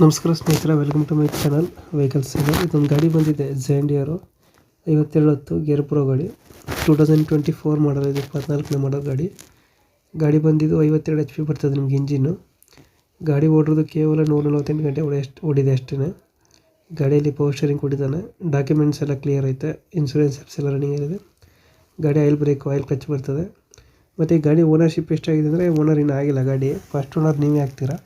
ನಮಸ್ಕಾರ ಸ್ನೇಹಿತರೆ welcome to my channel vehicles ಇದೆ ಇದೊಂದು ಗಾಡಿ ಬಂದಿದೆ ಜೆಂಡಿಯರು ಐವತ್ತೆರಡು ಹತ್ತು ಗೇರ್ ಪ್ರೋ ಗಾಡಿ. Two thousand twenty four model ಇದೆ, ಇಪ್ಪತ್ನಾಲ್ಕನೇ ಮಾಡೋ ಗಾಡಿ. ಗಾಡಿ ಬಂದಿದ್ದು ಐವತ್ತೆರಡು ಎಚ್ ಪಿ ಬರ್ತದೆ ನಿಮ್ಗೆ ಇಂಜಿನ್ನು. ಗಾಡಿ ಓಡಿರೋದು ಕೇವಲ ನೂರ ನಲವತ್ತೆಂಟು ಗಂಟೆ ಓಡಿ ಎಷ್ಟು ಓಡಿದೆ ಅಷ್ಟೇ ಗಾಡಿಯಲ್ಲಿ ಪವರ್ ಸ್ಟೇರಿಂಗ್ ಕೊಟ್ಟಿದ್ದಾನೆ. ಡಾಕ್ಯುಮೆಂಟ್ಸ್ ಎಲ್ಲ ಕ್ಲಿಯರ್ ಐತೆ. ಇನ್ಸೂರೆನ್ಸ್ ಎಫ್ಸ್ ಎಲ್ಲ ರನ್ನಿಂಗ್ ಇದೆ ಗಾಡಿ ಆಯಿಲ್ ಬ್ರೇಕ್ ಆಯಿಲ್ ಕ್ಲಚ್ ಬರ್ತದೆ. ಮತ್ತು ಗಾಡಿ ಓನರ್ಶಿಪ್ ಎಷ್ಟಾಗಿದೆ ಅಂದರೆ ಓನರ್ ಇನ್ನೂ ಆಗಿಲ್ಲ ಗಾಡಿ. ಫಸ್ಟ್ ಓನರ್ ನೀವೇ ಆಗ್ತೀರಾ?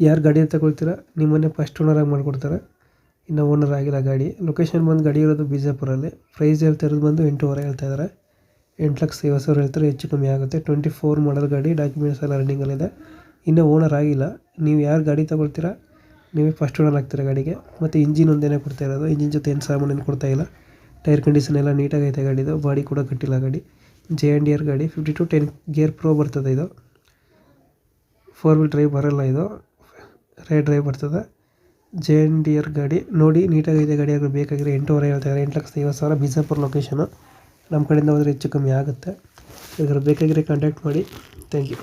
ಯಾರು ಗಾಡಿ ತಗೊಳ್ತೀರ ನಿಮ್ಮನ್ನೇ ಫಸ್ಟ್ ಓನರಾಗಿ ಮಾಡಿಕೊಡ್ತಾರೆ. ಇನ್ನು ಓನರ್ ಆಗಿಲ್ಲ ಗಾಡಿ. ಲೊಕೇಶನ್ ಬಂದು ಗಾಡಿ ಇರೋದು ಬಿಜಾಪುರಲ್ಲಿ. ಪ್ರೈಸ್ ಹೇಳ್ತಾ ಇರೋದು ಬಂದು ಎಂಟೂವರೆ ಹೇಳ್ತಾ ಇದ್ದಾರೆ ಎಂಟು ಲಕ್ಷ ಐವತ್ತು ಸಾವಿರ ಹೇಳ್ತಾರೆ, ಹೆಚ್ಚು ಕಮ್ಮಿ ಆಗುತ್ತೆ. ಟ್ವೆಂಟಿ ಫೋರ್ ಮಾಡಲ್ ಗಾಡಿ ಡಾಕ್ಯುಮೆಂಟ್ಸ್ ಎಲ್ಲ ರನ್ನಿಂಗಲ್ಲಿದೆ ಇನ್ನೂ ಓನರ್ ಆಗಿಲ್ಲ. ನೀವು ಯಾರು ಗಾಡಿ ತಗೊಳ್ತೀರಾ, ನೀವೇ ಫಸ್ಟ್ ಓನರ್ ಆಗ್ತೀರಾ ಗಾಡಿಗೆ. ಮತ್ತು ಇಂಜಿನ್ ಒಂದೇನೇ ಕೊಡ್ತಾ ಇರೋದು. ಇಂಜಿನ್ ಜೊತೆ ಏನು ಸಾಮಾನು ಕೊಡ್ತಾ ಇಲ್ಲ. ಟೈರ್ ಕಂಡೀಷನ್ ಎಲ್ಲ ನೀಟಾಗೈತೆ ಗಾಡಿದು. ಬಾಡಿ ಕೂಡ ಕಟ್ಟಿಲ್ಲ ಗಾಡಿ. ಜೆ ಆ್ಯಂಡ್ ಇಯರ್ ಗಾಡಿ. Fifty two ten gear pro ಬರ್ತದೆ ಇದು. ಫೋರ್ ವೀಲ್ ಡ್ರೈವ್ ಬರೋಲ್ಲ ಇದು. ರೈಡ್ ಡ್ರೈವ್ ಬರ್ತದೆ. ಜೆ ಎನ್ ಡಿ ಆರ್ ಗಾಡಿ. ನೋಡಿ ನೀಟಾಗಿದೆ ಗಾಡಿ. ಯಾರು ಬೇಕಾಗಿರೋ ಎಂಟೂವರೆ ಹೇಳ್ತಾರೆ. ಎಂಟು ಲಕ್ಷದ ಐವತ್ತು ಸಾವಿರ ಬಿಜಾಪುರ ಲೊಕೇಶನು ನಮ್ಮ ಕಡೆಯಿಂದ ಹೋದರೆ ಹೆಚ್ಚು ಕಮ್ಮಿ ಆಗುತ್ತೆ. ಇದ್ರ ಬೇಕಾಗಿರೋ ಕಾಂಟ್ಯಾಕ್ಟ್ ಮಾಡಿ. Thank you